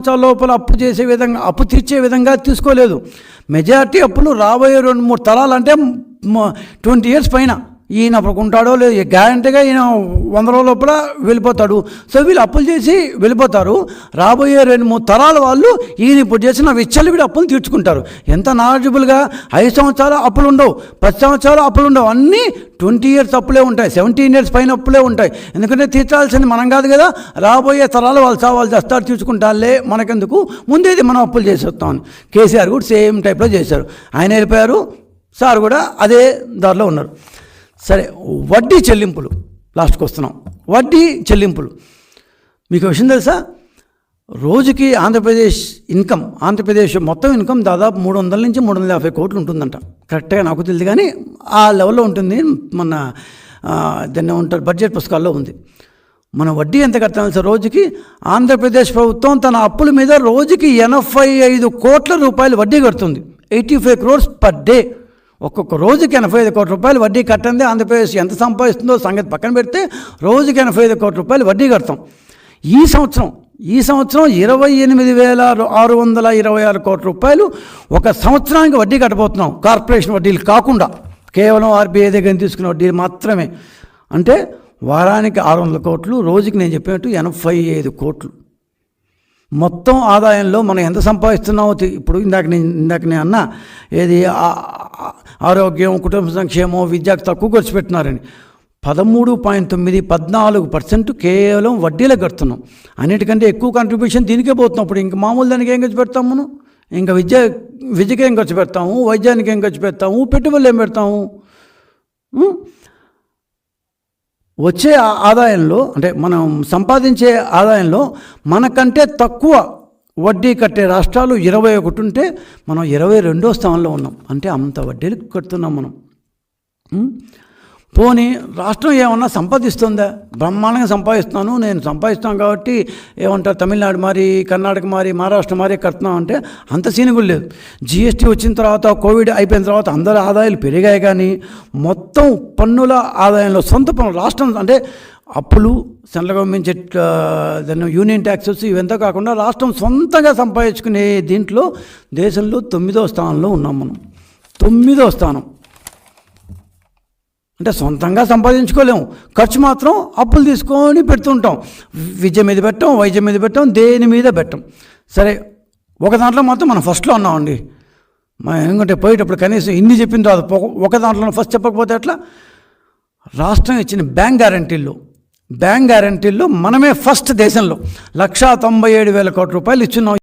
సంవత్సరాల లోపల అప్పు చేసే విధంగా అప్పు తీర్చే విధంగా తీసుకోలేదు. మెజారిటీ అప్పులు రాబోయే రెండు మూడు తరాలు అంటే ట్వంటీ ఇయర్స్ పైన. ఈయన అప్పుడు ఉంటాడో లేదు గ్యారంటీగా ఈయన వంద రోజుల లోపల వెళ్ళిపోతాడు. సో వీళ్ళు అప్పులు చేసి వెళ్ళిపోతారు. రాబోయే రెండు మూడు తరాల వాళ్ళు ఈయన ఇప్పుడు చేసిన విచ్చలవిడి అప్పులు తీర్చుకుంటారు. ఎంత నాలెడ్జబుల్గా ఐదు సంవత్సరాలు అప్పులు ఉండవు పది సంవత్సరాలు అప్పులు ఉండవు. అన్నీ ట్వంటీ ఇయర్స్ అప్పులే ఉంటాయి సెవెంటీన్ ఇయర్స్ పైన అప్పులే ఉంటాయి. ఎందుకంటే తీర్చాల్సింది మనం కాదు కదా రాబోయే తరాలు వాళ్ళు చావాళ్ళు చేస్తారు తీర్చుకుంటారులే మనకెందుకు? ముందేది మనం అప్పులు చేసేస్తాం కేసీఆర్ కూడా సేమ్ టైప్లో చేశారు. ఆయన వెళ్ళిపోయారు సార్ కూడా అదే దారిలో ఉన్నారు. సరే వడ్డీ చెల్లింపులు. లాస్ట్కి వస్తున్నాం. వడ్డీ చెల్లింపులు. మీకు విషయం తెలుసా? రోజుకి ఆంధ్రప్రదేశ్ ఇన్కమ్ ఆంధ్రప్రదేశ్ మొత్తం ఇన్కమ్ దాదాపు మూడు వందల నుంచి మూడు వందల యాభై కోట్లు ఉంటుందంట. కరెక్ట్గా నాకు తెలియదు కానీ ఆ లెవెల్లో ఉంటుంది మన దాన్ని ఉంటారు బడ్జెట్ పుస్తకాల్లో ఉంది. మన వడ్డీ ఎంత కట్టాలి సార్ రోజుకి? ఆంధ్రప్రదేశ్ ప్రభుత్వం తన అప్పుల మీద రోజుకి ఎనభై ఐదు కోట్ల రూపాయలు వడ్డీ కడుతుంది. Eighty five crores per day. ఒక్కొక్క రోజుకి ఎనభై ఐదు కోట్ల రూపాయలు వడ్డీ కట్టండి ఆంధ్రప్రదేశ్. ఎంత సంపాదిస్తుందో సంగతి పక్కన పెడితే రోజుకి ఎనభై ఐదు కోట్ల రూపాయలు వడ్డీ కడతాం. ఈ సంవత్సరం ఈ సంవత్సరం ఇరవై ఎనిమిది వేల ఆరు వందల ఇరవై ఆరు కోట్ల రూపాయలు ఒక సంవత్సరానికి వడ్డీ కట్టబోతున్నాం. కార్పొరేషన్ వడ్డీలు కాకుండా కేవలం ఆర్బీఐ దగ్గర తీసుకున్న వడ్డీలు మాత్రమే. అంటే వారానికి ఆరు వందల కోట్లు రోజుకి నేను చెప్పినట్టు ఎనభై ఐదు కోట్లు. మొత్తం ఆదాయంలో మనం ఎంత సంపాదిస్తున్నామో ఇప్పుడు ఇందాక నేను ఇందాక నేను అన్నా ఏది ఆరోగ్యం కుటుంబ సంక్షేమం విద్యకు తక్కువ ఖర్చు పెట్టినారని. పదమూడు పాయింట్ తొమ్మిది పద్నాలుగు పర్సెంట్ కేవలం వడ్డీలే కడుతున్నాం. అన్నిటికంటే ఎక్కువ కంట్రిబ్యూషన్ దీనికే పోతున్నాం. ఇప్పుడు ఇంక మామూలు దానికి ఏం ఖర్చు పెడతాం మనం? ఇంకా విద్య విద్యకి ఏం ఖర్చు పెడతాము? వైద్యానికి ఏం ఖర్చు పెడతాము? పెట్టుబడులు ఏం పెడతాము? వచ్చే ఆదాయంలో అంటే మనం సంపాదించే ఆదాయంలో మనకంటే తక్కువ వడ్డీ కట్టే రాష్ట్రాలు ఇరవై ఒకటి ఉంటే మనం ఇరవై రెండో స్థానంలో ఉన్నాం. అంటే అంత వడ్డీలు కడుతున్నాం మనం. పోనీ రాష్ట్రం ఏమన్నా సంపాదిస్తుందా? బ్రహ్మాండంగా సంపాదిస్తున్నాను నేను సంపాదిస్తాను కాబట్టి ఏమంటారు తమిళనాడు మారి కర్ణాటక మారి మహారాష్ట్ర మారి కడుతున్నాం అంటే అంత సీన్ కూడా లేదు. జిఎస్టీ వచ్చిన తర్వాత కోవిడ్ అయిపోయిన తర్వాత అందరి ఆదాయాలు పెరిగాయి కానీ మొత్తం పన్నుల ఆదాయంలో సొంత పన్ను రాష్ట్రం అంటే అప్పులు సెంట్రల్ గవర్నమెంట్ చెట్ దాన్ని యూనియన్ ట్యాక్సెస్ ఇవంతా కాకుండా రాష్ట్రం సొంతంగా సంపాదించుకునే దీంట్లో దేశంలో తొమ్మిదో స్థానంలో ఉన్నాం మనం. తొమ్మిదో స్థానం. అంటే సొంతంగా సంపాదించుకోలేము. ఖర్చు మాత్రం అప్పులు తీసుకొని పెడుతుంటాం. విద్య మీద పెట్టాం వైద్యం మీద పెట్టాం దేని మీద పెట్టాం. సరే ఒక దాంట్లో మాత్రం మనం ఫస్ట్లో ఉన్నామండి మనం ఎందుకంటే పోయేటప్పుడు కనీసం ఇన్ని చెప్పిన తర్వాత ఒక- ఒక దాంట్లో ఫస్ట్ చెప్పకపోతే ఎట్లా? రాష్ట్రం ఇచ్చిన బ్యాంక్ గ్యారంటీల్లో బ్యాంక్ గ్యారంటీల్లో మనమే ఫస్ట్ దేశంలో లక్షా తొంభై ఏడు వేల కోట్ల రూపాయలు ఇచ్చున్నాం.